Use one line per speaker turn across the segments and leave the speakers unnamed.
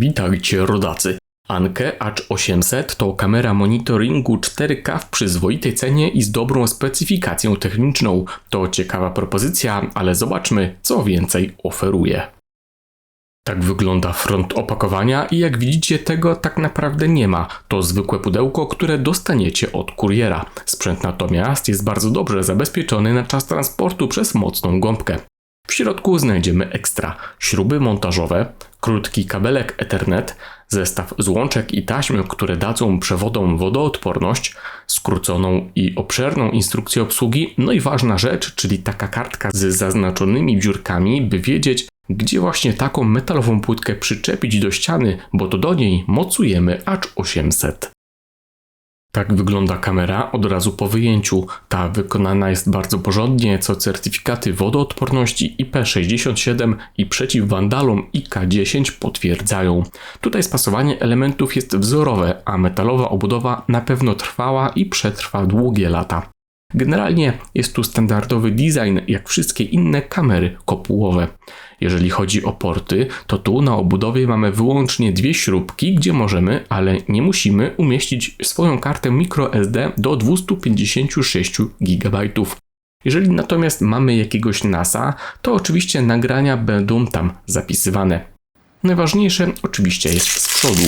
Witajcie rodacy. Anke Acz 800 to kamera monitoringu 4K w przyzwoitej cenie i z dobrą specyfikacją techniczną. To ciekawa propozycja, ale zobaczmy, co więcej oferuje. Tak wygląda front opakowania i jak widzicie tego tak naprawdę nie ma. To zwykłe pudełko, które dostaniecie od kuriera. Sprzęt natomiast jest bardzo dobrze zabezpieczony na czas transportu przez mocną gąbkę. W środku znajdziemy ekstra śruby montażowe, krótki kabelek Ethernet, zestaw złączek i taśmy, które dadzą przewodom wodoodporność, skróconą i obszerną instrukcję obsługi, no i ważna rzecz, czyli taka kartka z zaznaczonymi dziurkami, by wiedzieć, gdzie właśnie taką metalową płytkę przyczepić do ściany, bo to do niej mocujemy Acz 800. Tak wygląda kamera od razu po wyjęciu. Ta wykonana jest bardzo porządnie, co certyfikaty wodoodporności IP67 i przeciw wandalom IK10 potwierdzają. Tutaj spasowanie elementów jest wzorowe, a metalowa obudowa na pewno trwała i przetrwa długie lata. Generalnie jest tu standardowy design, jak wszystkie inne kamery kopułowe. Jeżeli chodzi o porty, to tu na obudowie mamy wyłącznie dwie śrubki, gdzie możemy, ale nie musimy umieścić swoją kartę microSD do 256 GB. Jeżeli natomiast mamy jakiegoś NASA, to oczywiście nagrania będą tam zapisywane. Najważniejsze oczywiście jest z przodu.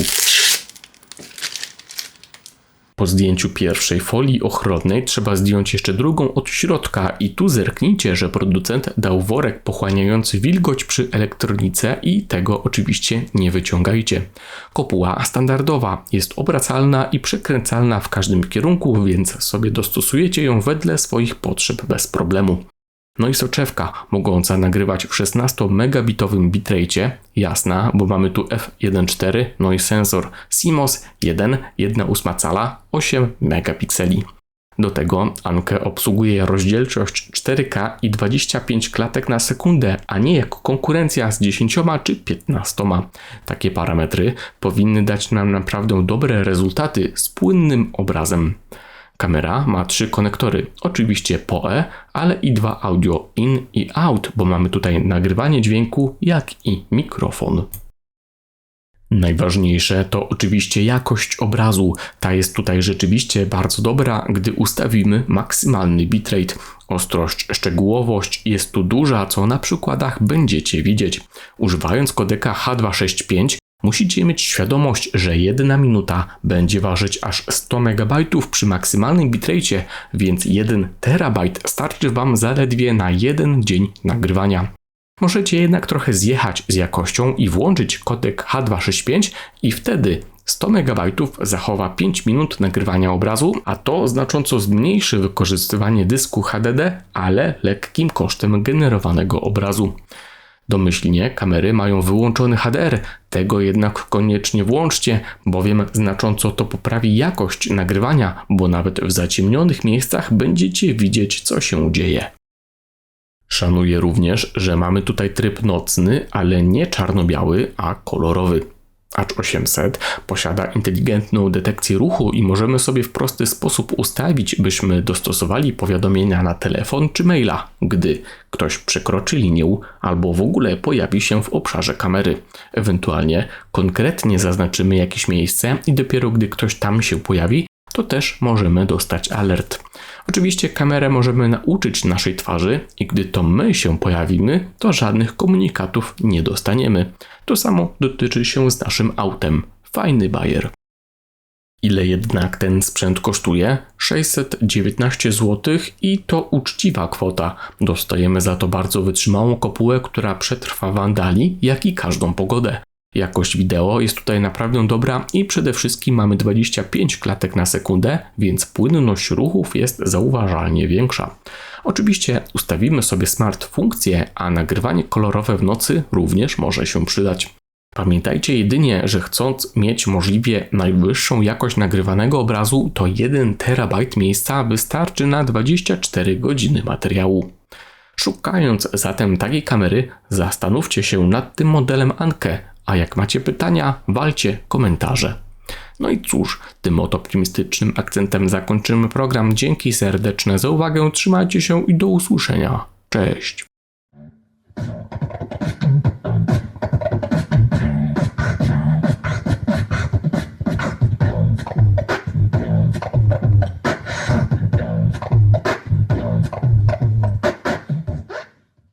Po zdjęciu pierwszej folii ochronnej trzeba zdjąć jeszcze drugą od środka i tu zerknijcie, że producent dał worek pochłaniający wilgoć przy elektronice i tego oczywiście nie wyciągajcie. Kopuła standardowa jest obracalna i przekręcalna w każdym kierunku, więc sobie dostosujecie ją wedle swoich potrzeb bez problemu. No i soczewka mogąca nagrywać w 16 megabitowym bitrate, jasna, bo mamy tu f1.4, no i sensor CMOS 1, 1,8 cala, 8 megapikseli. Do tego Anke obsługuje rozdzielczość 4K i 25 klatek na sekundę, a nie jak konkurencja z 10 czy 15. Takie parametry powinny dać nam naprawdę dobre rezultaty z płynnym obrazem. Kamera ma trzy konektory, oczywiście PoE, ale i dwa audio in i out, bo mamy tutaj nagrywanie dźwięku, jak i mikrofon. Najważniejsze to oczywiście jakość obrazu. Ta jest tutaj rzeczywiście bardzo dobra, gdy ustawimy maksymalny bitrate. Ostrość, szczegółowość jest tu duża, co na przykładach będziecie widzieć. Używając kodeka H265 Musicie mieć świadomość, że jedna minuta będzie ważyć aż 100 MB przy maksymalnym bitrate, więc 1 terabajt starczy Wam zaledwie na jeden dzień nagrywania. Możecie jednak trochę zjechać z jakością i włączyć kodek H265 i wtedy 100 MB zachowa 5 minut nagrywania obrazu, a to znacząco zmniejszy wykorzystywanie dysku HDD, ale lekkim kosztem generowanego obrazu. Domyślnie kamery mają wyłączony HDR, tego jednak koniecznie włączcie, bowiem znacząco to poprawi jakość nagrywania, bo nawet w zaciemnionych miejscach będziecie widzieć, co się dzieje. Szanuję również, że mamy tutaj tryb nocny, ale nie czarno-biały, a kolorowy. Acz 800 posiada inteligentną detekcję ruchu i możemy sobie w prosty sposób ustawić, byśmy dostosowali powiadomienia na telefon czy maila, gdy ktoś przekroczy linię albo w ogóle pojawi się w obszarze kamery. Ewentualnie konkretnie zaznaczymy jakieś miejsce i dopiero gdy ktoś tam się pojawi, to też możemy dostać alert. Oczywiście kamerę możemy nauczyć naszej twarzy i gdy to my się pojawimy, to żadnych komunikatów nie dostaniemy. To samo dotyczy się z naszym autem. Fajny bajer. Ile jednak ten sprzęt kosztuje? 619 zł i to uczciwa kwota. Dostajemy za to bardzo wytrzymałą kopułę, która przetrwa wandali, jak i każdą pogodę. Jakość wideo jest tutaj naprawdę dobra i przede wszystkim mamy 25 klatek na sekundę, więc płynność ruchów jest zauważalnie większa. Oczywiście ustawimy sobie smart funkcję, a nagrywanie kolorowe w nocy również może się przydać. Pamiętajcie jedynie, że chcąc mieć możliwie najwyższą jakość nagrywanego obrazu, to 1 terabajt miejsca wystarczy na 24 godziny materiału. Szukając zatem takiej kamery, zastanówcie się nad tym modelem Anke, a jak macie pytania, walcie komentarze. No i cóż, tym oto optymistycznym akcentem zakończymy program. Dzięki serdeczne za uwagę, trzymajcie się i do usłyszenia. Cześć!